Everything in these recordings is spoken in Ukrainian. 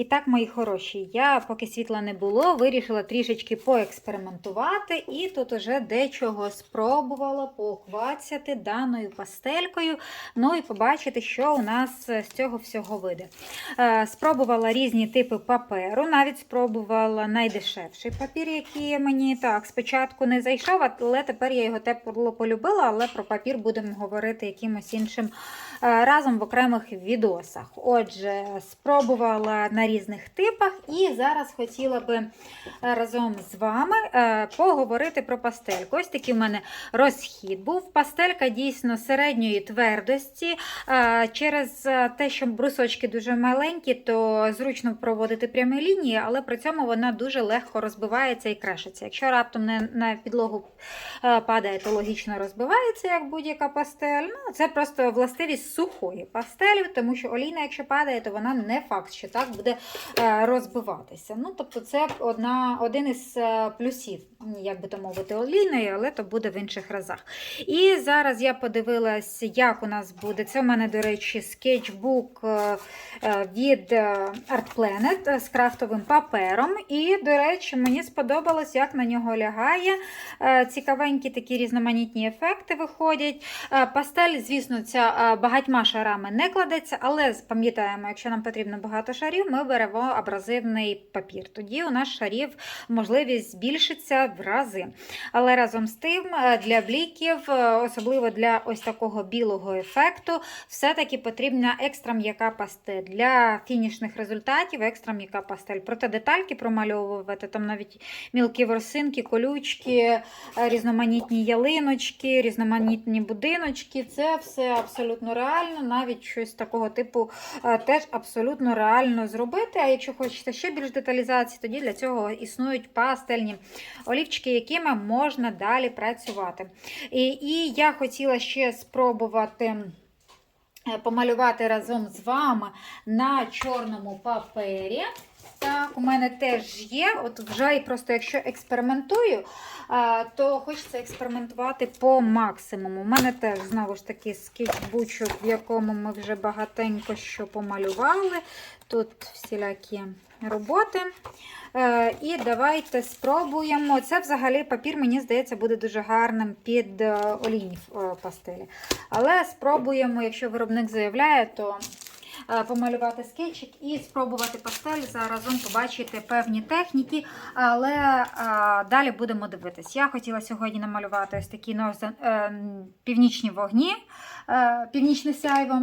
І так, мої хороші, я, поки світла не було, вирішила трішечки поекспериментувати і тут уже дечого спробувала поквацяти даною пастелькою. Ну і побачити, що у нас з цього всього вийде. Е, Спробувала різні типи паперу, навіть спробувала найдешевший папір, який мені так спочатку не зайшов, але тепер я його тепло полюбила, але про папір будемо говорити якимось іншим е, разом в окремих відосах. Отже, спробувала на різних типах, і зараз хотіла би е, разом з вами е, поговорити про пастельку. Ось такий в мене розхід був. Пастелька дійсно середньої твердості. Е, Через е, те, що брусочки дуже маленькі, то зручно проводити прямі лінії, але при цьому вона дуже легко розбивається і крашиться. Якщо раптом не на підлогу е, падає, то логічно розбивається, як будь-яка пастель. Ну, це просто властивість сухої пастелі, тому що олійна, якщо падає, то вона не факт, що так буде е, розбиватися. Ну, тобто, це одна, один із е, плюсів, як би то мовити, олійної, але то буде в інших разах. І зараз я подивилась, як у нас буде. Це в мене, до речі, скетчбук е, від Art Planet з крафтовим папером. І, до речі, мені сподобалось, як на нього лягає. Цікавенькі такі різноманітні ефекти виходять. Пастель, звісно, ця е, багатьма шарами не кладеться, але пам'ятаємо, якщо нам потрібно багато шарів, ми беремо абразивний папір. Тоді у нас шарів можливість збільшиться в рази. Але разом з тим, е, для бліків, е, особливо для ось такого білого ефекту, все-таки потрібна екстра м'яка пастель. Для фінішних результатів екстра м'яка пастель. Проте детальки промальовувати, там навіть мілкі ворсинки, колючки, е, різноманітні ялиночки, різноманітні будиночки. Це все абсолютно реально, навіть щось такого типу е, теж абсолютно реально зробити. А якщо хочете ще більш деталізації, тоді для цього існують пастельні олівчики, якими можна далі працювати. І, і я хотіла ще спробувати. е, Помалювати разом з вами на чорному папері. Так, у мене теж є. От вже і просто якщо експериментую, то хочеться експериментувати по максимуму. У мене теж знову ж таки скетчбучок, в якому ми вже багатенько що помалювали. Тут всілякі роботи. Е, і давайте спробуємо. Це взагалі папір, мені здається, буде дуже гарним під е, олійні е, пастелі. Але спробуємо, якщо виробник заявляє, то помалювати скетчик і спробувати пастель. Заразом побачити певні техніки, але е, далі будемо дивитись. Я хотіла сьогодні намалювати ось такі е, північні вогні, е, північне сяйво.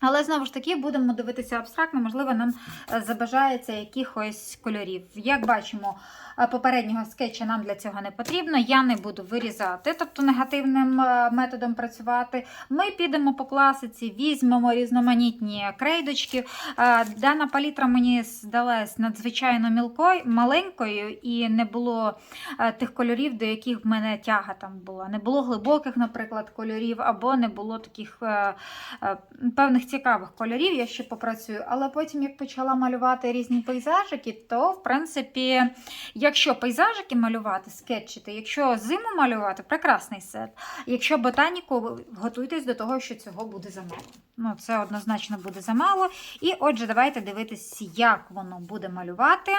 Але знову ж таки будемо дивитися абстрактно, можливо, нам е, забажається якихось кольорів. Як бачимо, е, попереднього скетча нам для цього не потрібно. Я не буду вирізати, тобто негативним е, методом працювати. Ми підемо по класиці, візьмемо різноманітні крейдочки. Е, Дана палітра мені здалась надзвичайно мілкою, маленькою, і не було е, тих кольорів, до яких в мене тяга там була. Не було глибоких, наприклад, кольорів, або не було таких певних цікавих кольорів. Я ще попрацюю. Але потім, як почала малювати різні пейзажики, то в принципі, якщо пейзажики малювати, скетчити, якщо зиму малювати, прекрасний сет. Якщо ботаніку, готуйтесь до того, що цього буде замало. Ну, це однозначно буде замало. І отже, давайте дивитися, як воно буде малювати.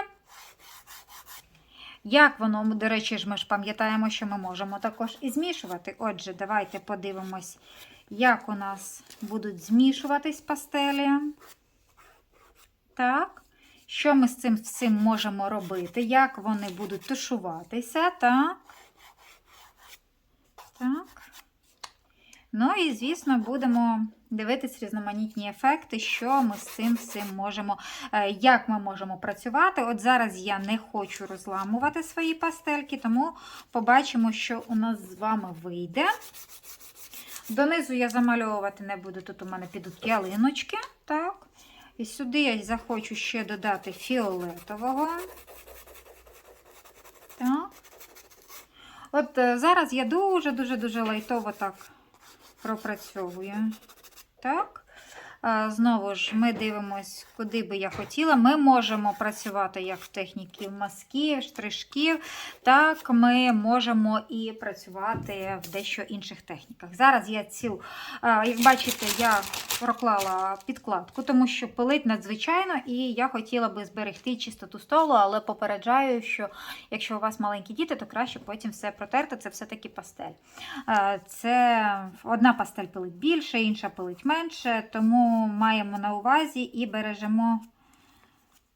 Як воно, до речі, ж ми ж пам'ятаємо, що ми можемо також і змішувати. Отже, давайте подивимось, як у нас будуть змішуватись пастелі. Так. Що ми з цим всім можемо робити? Як вони будуть тушуватися? Так. Так. Ну і, звісно, будемо дивитись різноманітні ефекти, що ми з цим всім можемо, е, як ми можемо працювати. От зараз я не хочу розламувати свої пастельки, тому побачимо, що у нас з вами вийде. Донизу я замальовувати не буду. Тут у мене підуть ялиночки. Так. І сюди я захочу ще додати фіолетового. Так. От е, зараз я дуже-дуже-дуже лайтово так пропрацьовую. Так. Знову ж ми дивимось, куди би я хотіла. Ми можемо працювати як в техніці мазків, штришків, так ми можемо і працювати в дещо інших техніках. Зараз я е, як бачите, я проклала підкладку, тому що пилить надзвичайно, і я хотіла би зберегти чистоту столу, але попереджаю, що якщо у вас маленькі діти, то краще потім все протерти. Це все-таки пастель. Це одна пастель пилить більше, інша пилить менше, тому маємо на увазі і бережемо,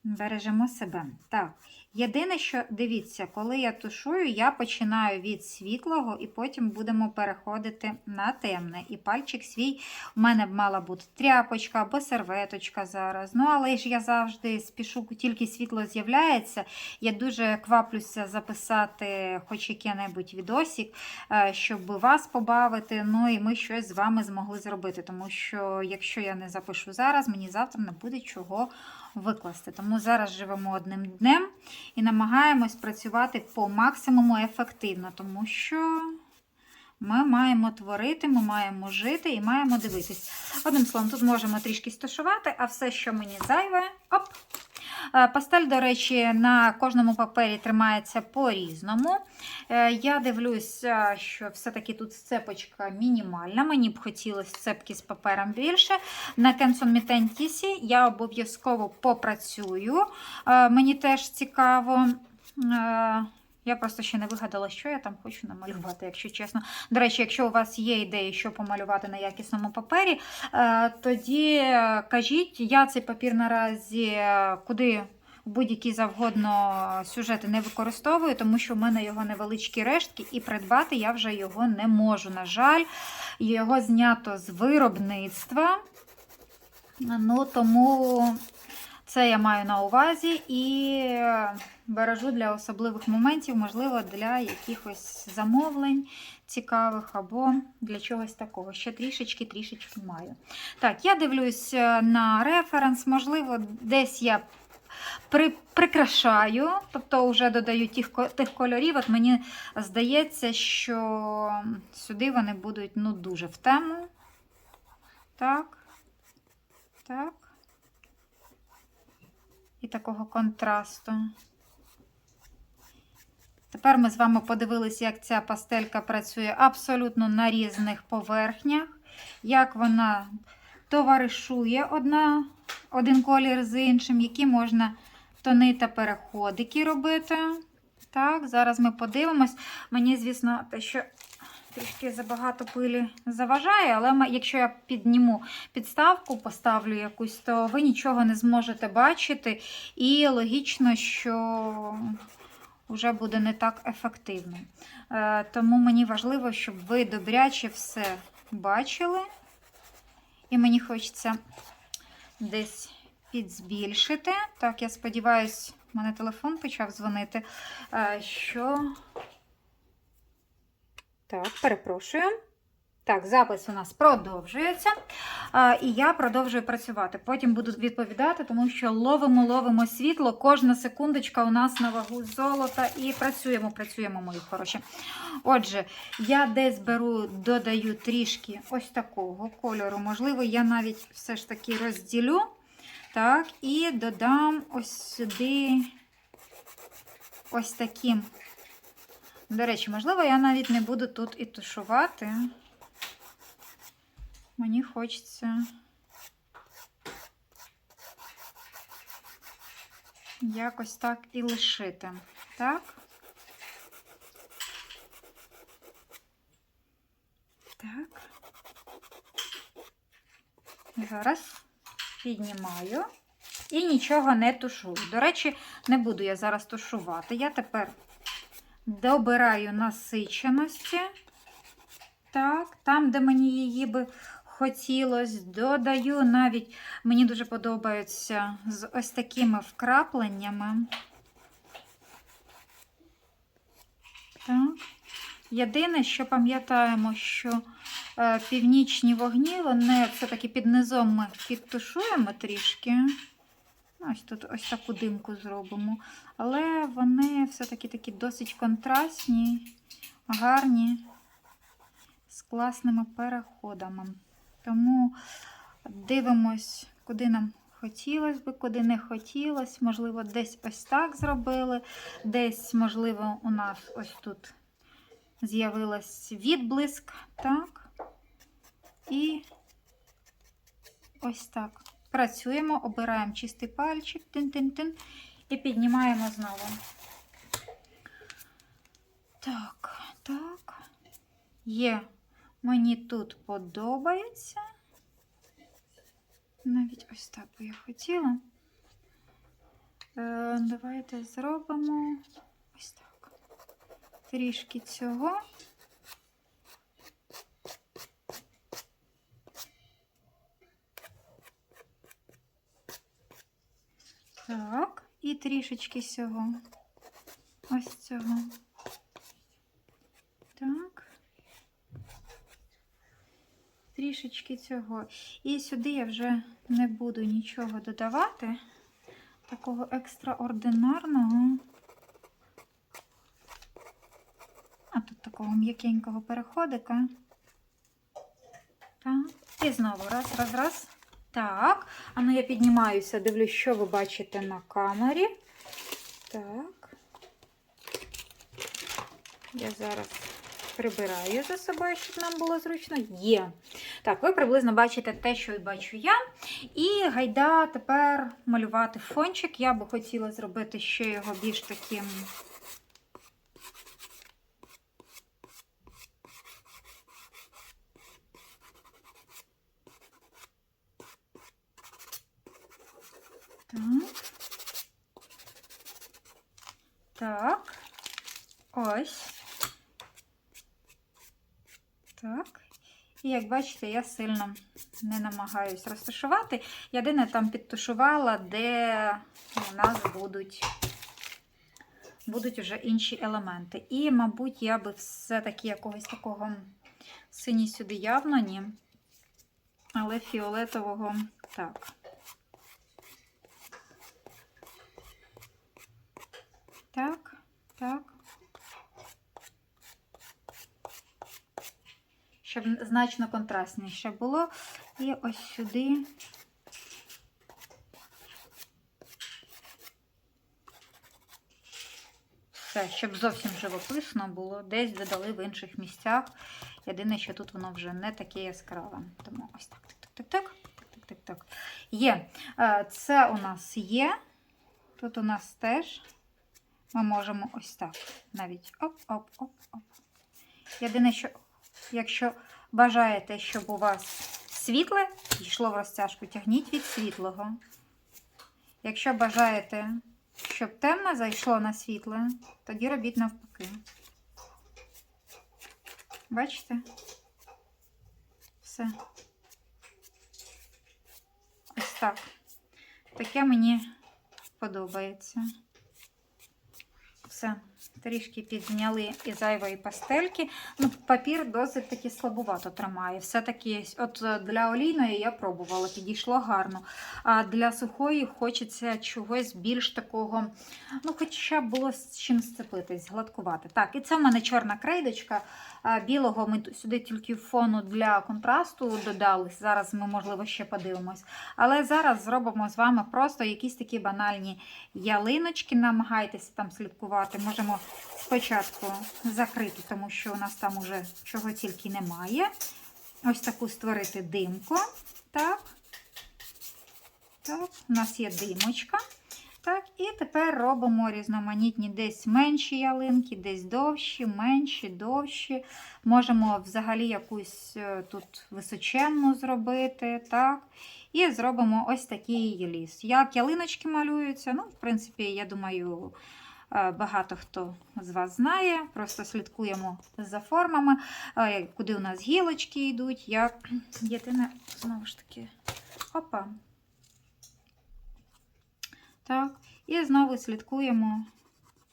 бережемо себе. Так. Єдине, що дивіться, коли я тушую, я починаю від світлого і потім будемо переходити на темне. І пальчик свій у мене б мала бути тряпочка або серветочка зараз. Ну, але ж я завжди спішу, тільки світло з'являється. Я дуже кваплюся записати хоч який-небудь відосик, е, щоб вас побавити. Ну і ми щось з вами змогли зробити. Тому що якщо я не запишу зараз, мені завтра не буде чого викласти. Тому зараз живемо одним днем і намагаємось працювати по максимуму ефективно, тому що ми маємо творити, ми маємо жити і маємо дивитись. Одним словом, тут можемо трішки стушувати, а все, що мені зайве, оп. Е, Пастель, до речі, на кожному папері тримається по-різному. Е, Я дивлюся, що все-таки тут сцепочка мінімальна. Мені б хотілося сцепки з папером більше. На Кенсон Мітентісі я обов'язково попрацюю. Е, Мені теж цікаво. Я просто ще не вигадала, що я там хочу намалювати, якщо чесно. До речі, якщо у вас є ідеї, що помалювати на якісному папері, е, тоді е, кажіть, я цей папір наразі е, куди будь-які завгодно сюжети не використовую, тому що в мене його невеличкі рештки, і придбати я вже його не можу. На жаль, його знято з виробництва. Ну, тому це я маю на увазі і бережу для особливих моментів, можливо, для якихось замовлень цікавих або для чогось такого. Ще трішечки-трішечки маю. Так, я дивлюсь е, на референс, можливо, десь я при, прикрашаю, тобто вже додаю тих, тих кольорів. От мені здається, що сюди вони будуть ну, дуже в тему. Так. Так. І такого контрасту. Тепер ми з вами подивилися, як ця пастелька працює абсолютно на різних поверхнях, як вона товаришує одна, один колір з іншим, які можна тони та переходики робити. Так, зараз ми подивимось. Мені, звісно, те, що трішки забагато пилі заважає, але якщо я підніму підставку, поставлю якусь, то ви нічого не зможете бачити. І логічно, що вже буде не так ефективно. Е, Тому мені важливо, щоб ви добряче все бачили. І мені хочеться десь підзбільшити. Так, я сподіваюся, мене телефон почав дзвонити. е, Що. Так, перепрошую. Так, запис у нас продовжується. І я продовжую працювати. Потім буду відповідати, тому що ловимо, ловимо світло. Кожна секундочка у нас на вагу золота і працюємо, працюємо, мої хороші. Отже, я десь беру, додаю трішки ось такого кольору. Можливо, я навіть все ж таки розділю. Так, і додам ось сюди ось таким. До речі, можливо, я навіть не буду тут і тушувати. Мені хочеться якось так і лишити. Так? Так. Зараз піднімаю і нічого не тушую. До речі, не буду я зараз тушувати. Я тепер добираю насиченості. Так, там, де мені її би хотілося, додаю навіть, мені дуже подобаються з ось такими вкрапленнями. Так. Єдине, що пам'ятаємо, що е, північні вогні, вони все-таки під низом ми підтушуємо трішки. Ось тут ось таку димку зробимо. Але вони все-таки такі досить контрастні, гарні з класними переходами. Тому Дивимось, куди нам хотілося би, куди не хотілося. Можливо, десь ось так зробили, десь, можливо, у нас ось тут з'явилась відблиск. Так. І ось так. Працюємо, обираємо чистий пальчик, тин-тин-тин, і піднімаємо знову. Так, так. Є. Мені тут подобається. Навіть ось так би я хотіла. Е, давайте зробимо ось так. Трішки цього. Так, і трішечки цього. Ось цього. Так. Трішечки цього. І сюди я вже не буду нічого додавати. Такого екстраординарного. А тут такого м'якенького переходика. Так. І знову раз, раз, раз. Так. А ну я піднімаюся, дивлюсь, що ви бачите на камері. Так. Я зараз прибираю за собою, щоб нам було зручно. Є. Так, ви приблизно бачите те, що і бачу я. І гайда тепер малювати фончик. Я би хотіла зробити ще його більш таким. Так. Так. Ось. Так. І як бачите, я сильно не намагаюсь розташувати. Єдине там підтушувала, де у нас будуть, будуть вже інші елементи. І, мабуть, я би все-таки якогось такого синій сюди явно ні. Але фіолетового так. Так, так. Щоб значно контрастніше було. І ось сюди. Все, щоб зовсім живописно було. Десь додали в інших місцях. Єдине, що тут воно вже не таке яскраве. Тому ось так, так, так, так, так, так, так, так. Є. Е, Це у нас є. Тут у нас теж ми можемо ось так. Навіть оп-оп-оп-оп. Єдине, що, якщо бажаєте, щоб у вас світле йшло в розтяжку, тягніть від світлого. Якщо бажаєте, щоб темне зайшло на світле, тоді робіть навпаки. Бачите? Все. Ось так. Таке мені подобається. Все, трішки підзняли і зайвої пастельки. Ну, Папір досить таки слабувато тримає. Все-таки от е, для олійної я пробувала, підійшло гарно. А для сухої хочеться чогось більш такого, ну, хоча б було з чим сцепитись, гладкувати. Так, і це в мене чорна крейдочка. Білого ми сюди тільки фону для контрасту додали. Зараз ми, можливо, ще подивимось. Але зараз зробимо з вами просто якісь такі банальні ялиночки. Намагайтеся там слідкувати. Можемо спочатку закрити, тому що у нас там уже чого тільки немає. Ось таку створити димку. Так. Так, у нас є димочка. Так, і тепер робимо різноманітні десь менші ялинки, десь довші, менші, довші. Можемо взагалі якусь е, тут височенну зробити. так. І зробимо ось такий ліс. Як ялиночки малюються, ну, в принципі, я думаю, багато хто з вас знає. Просто слідкуємо за формами, е, куди у нас гілочки йдуть. Як єдине, знову ж таки, опа. Так, і знову слідкуємо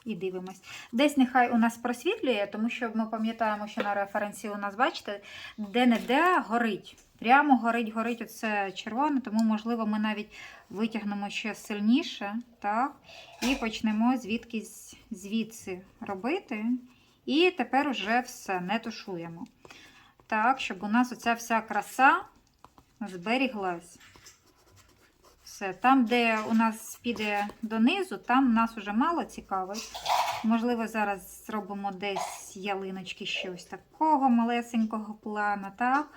і дивимось. Десь нехай у нас просвітлює, тому що ми пам'ятаємо, що на референсі у нас, бачите, де-не-де горить. Прямо горить, горить оце червоне, тому, можливо, ми навіть витягнемо ще сильніше. так, І почнемо звідкись звідси робити. І тепер уже все, не тушуємо. Так, щоб у нас оця вся краса зберіглась. Все, там, де у нас піде донизу, там нас уже мало цікавить. Можливо, зараз зробимо десь ялиночки щось такого малесенького плана. Так?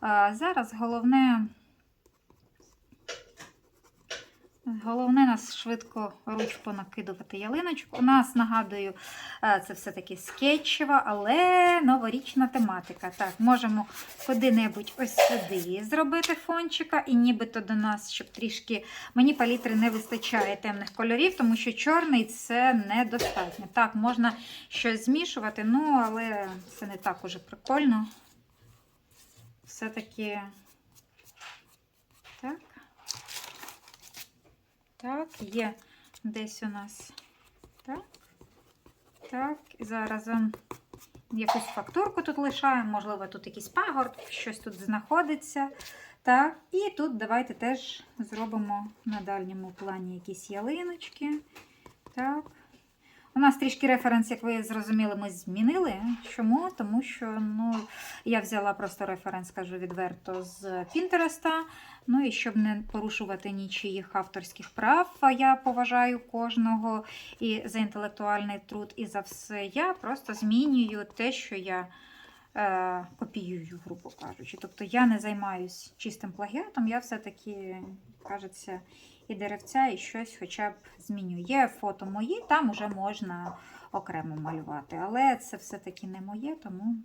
А зараз головне. Головне нас швидко руч понакидувати ялиночку. У нас, нагадую, е, це все-таки скетчева, але новорічна тематика. Так, можемо куди-небудь ось сюди зробити фончика, і нібито до нас, щоб трішки. Мені палітри не вистачає темних кольорів, тому що чорний це недостатньо. Так, можна щось змішувати, ну, але це не так уже прикольно. Все-таки. Так. Так, є десь у нас. Так. Так, зараз якусь фактурку тут лишаємо, можливо, тут якийсь пагорб, щось тут знаходиться. Так, і тут давайте теж зробимо на дальньому плані якісь ялиночки. Так. У нас трішки референс, як ви зрозуміли, ми змінили. Чому? Тому що ну, я взяла просто референс, кажу відверто, з Пінтереста. Ну і щоб не порушувати нічиїх авторських прав, я поважаю кожного і за інтелектуальний труд, і за все, я просто змінюю те, що я е, копіюю, грубо кажучи. Тобто я не займаюсь чистим плагіатом, я все-таки, кажеться, і деревця, і щось хоча б зміню. Є фото мої, там вже можна окремо малювати. Але це все-таки не моє, тому.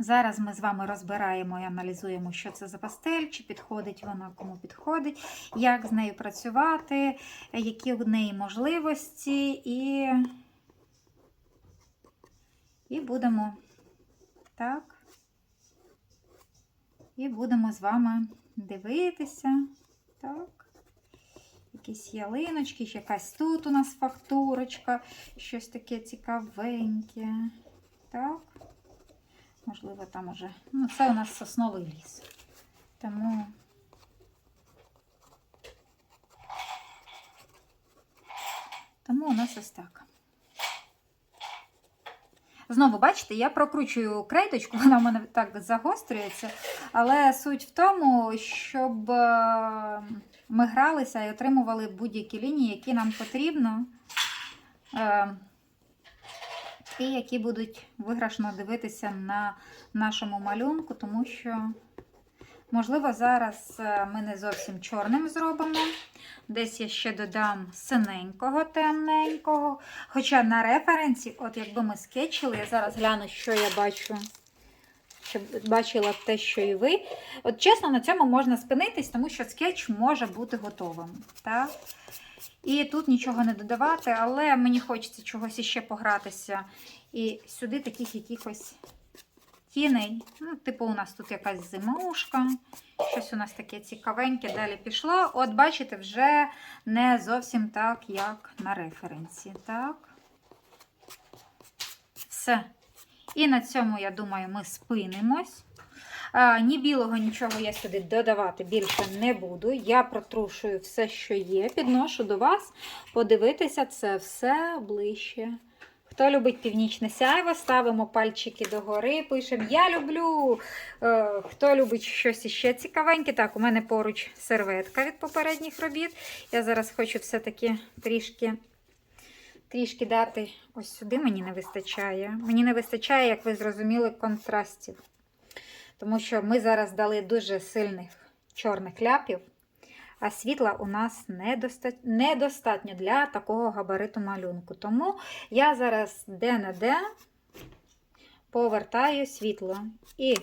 Зараз ми з вами розбираємо і аналізуємо, що це за пастель, чи підходить вона, кому підходить, як з нею працювати, які в неї можливості, і, і будемо так. І будемо з вами дивитися. Так. Якісь ялиночки, якась тут у нас фактурочка, щось таке цікавеньке. Так. Можливо, там уже. Ну, це у нас сосновий ліс. Тому. Тому у нас ось так. Знову, бачите, я прокручую крейдочку, вона в мене так загострюється. Але суть в тому, щоб е, ми гралися і отримували будь-які лінії, які нам потрібно. Е, і які будуть виграшно дивитися на нашому малюнку, тому що, можливо, зараз е, ми не зовсім чорним зробимо. Десь я ще додам синенького, темненького. Хоча на референсі, от якби ми скетчили, я зараз гляну, що я бачу. Щоб бачила те, що і ви. От чесно, на цьому можна спинитись, тому що скетч може бути готовим. Так? І тут нічого не додавати, але мені хочеться чогось іще погратися. І сюди таких якихось тіней. Ну, Типу, у нас тут якась зимушка, щось у нас таке цікавеньке далі пішло. От, бачите, вже не зовсім так, як на референсі. Так. Все. І на цьому, я думаю, ми спинимось. А, ні білого, нічого я сюди додавати більше не буду. Я протрушую все, що є, підношу до вас. Подивитися це все ближче. Хто любить північне сяйво, ставимо пальчики догори, пишемо Я люблю. Е, Хто любить щось іще цікавеньке. Так, у мене поруч серветка від попередніх робіт. Я зараз хочу все-таки трішки. Трішки дати ось сюди мені не вистачає. Мені не вистачає, як ви зрозуміли, контрастів. Тому що ми зараз дали дуже сильних чорних ляпів, а світла у нас недостатньо для такого габариту малюнку. Тому я зараз де-не-де повертаю світло. І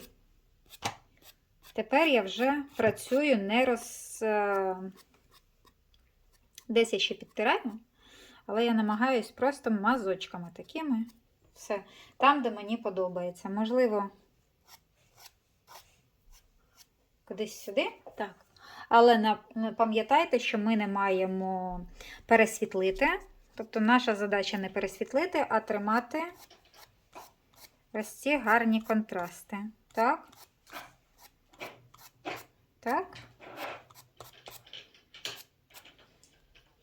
тепер я вже працюю не роз. Е, десь я ще підтираю, але я намагаюсь просто мазочками такими. Все, там, де мені подобається. Можливо. Кудись сюди. Так. Але пам'ятайте, що ми не маємо пересвітлити. Тобто наша задача не пересвітлити, а тримати ось ці гарні контрасти. Так. Так.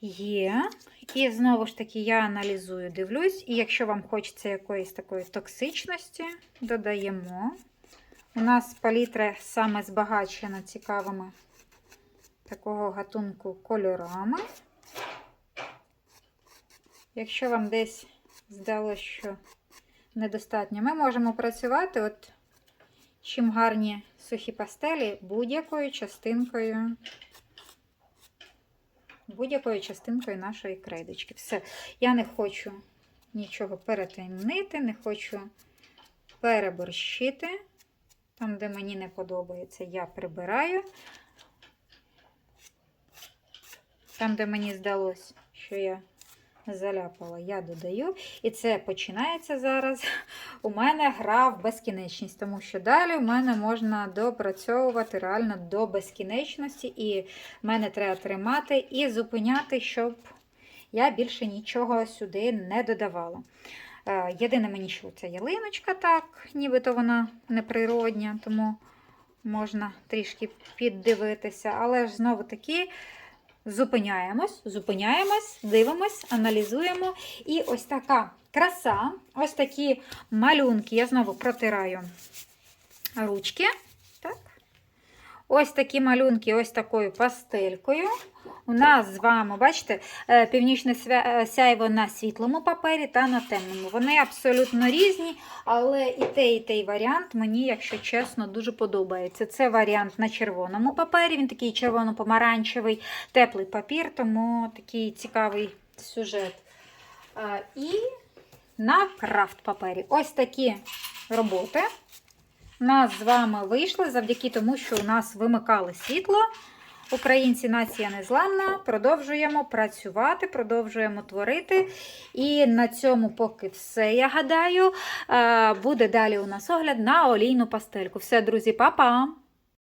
Є. І знову ж таки, я аналізую, дивлюсь, і якщо вам хочеться якоїсь такої токсичності, додаємо У нас палітра саме збагачена цікавими такого гатунку кольорами. Якщо вам десь здалося, що недостатньо, ми можемо працювати, от чим гарні сухі пастелі, будь-якою частинкою, будь-якою частинкою нашої крейдочки. Все, я не хочу нічого перетемнити, не хочу переборщити. Там, де мені не подобається, я прибираю. Там, де мені здалось, що я заляпала, я додаю. І це починається зараз. У мене гра в безкінечність, тому що далі в мене можна допрацьовувати реально до безкінечності, і мене треба тримати і зупиняти, щоб я більше нічого сюди не додавала. Е, Єдине мені, що ця ялиночка так, нібито вона неприродня, тому можна трішки піддивитися. Але ж знову таки зупиняємось, зупиняємось, дивимось, аналізуємо. І ось така краса, ось такі малюнки. Я знову протираю ручки. Ось такі малюнки, ось такою пастелькою. У нас з вами, бачите, е, північне е, сяйво на світлому папері та на темному. Вони абсолютно різні, але і той, і той варіант мені, якщо чесно, дуже подобається. Це варіант на червоному папері, він такий червоно-помаранчевий, теплий папір, тому такий цікавий сюжет. Е, І на крафт папері. Ось такі роботи у нас з вами вийшли завдяки тому, що у нас вимикали світло. Українці нація незламна. Продовжуємо працювати, продовжуємо творити. І на цьому поки все, я гадаю. Е, Буде далі у нас огляд на олійну пастельку. Все, друзі, па-па!